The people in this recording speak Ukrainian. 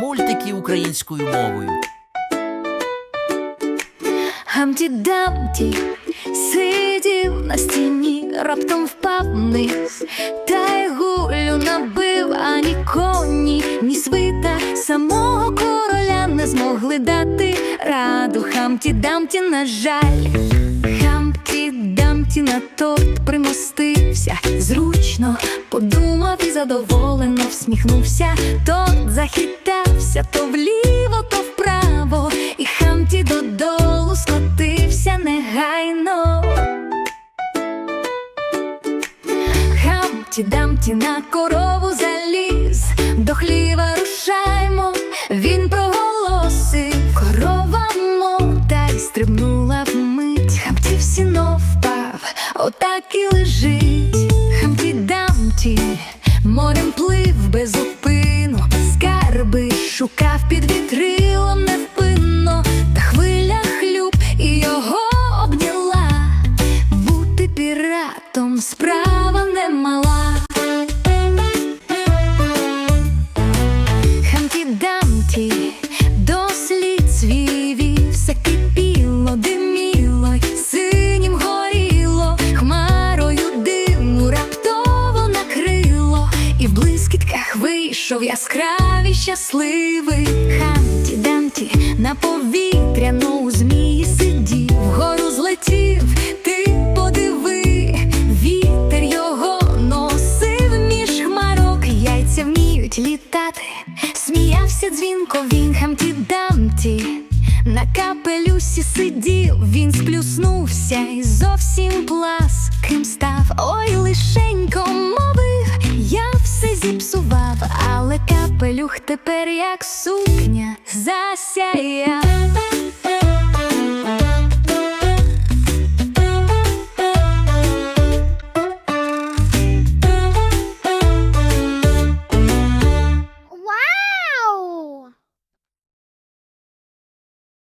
Мультики українською мовою. Гамті Дамті сидів на стіні, раптом впав вниз, та й гулю набив ані коні, ні свита самого короля не змогли дати раду. Хамті Дамті, на жаль, Хамті Дамті на торт примостився зручно, подумав і задоволено всміхнувся. Торт захитався то вліво, то вправо, і Хамті додолу скотився негайно. Хамті Дамті на корову заліз, до хліва рушаймо, він проголосив корова мо, та й стрибнула вмить. Хамті в сіно впав, отак і лежить. Шукав під вітрилом невпинно, та хвиля хлюб і його обняла. Бути піратом справа немала. Вийшов яскравий щасливий. Хамті Дамті на повітряну змії сидів, вгору злетів, ти подиви, вітер його носив між хмарок, яйця вміють літати. Сміявся дзвінко він Хамті Дамті. На капелюсі сидів, він сплюснувся і зовсім пласким став. Ой, капелюх тепер як сукня засяяв.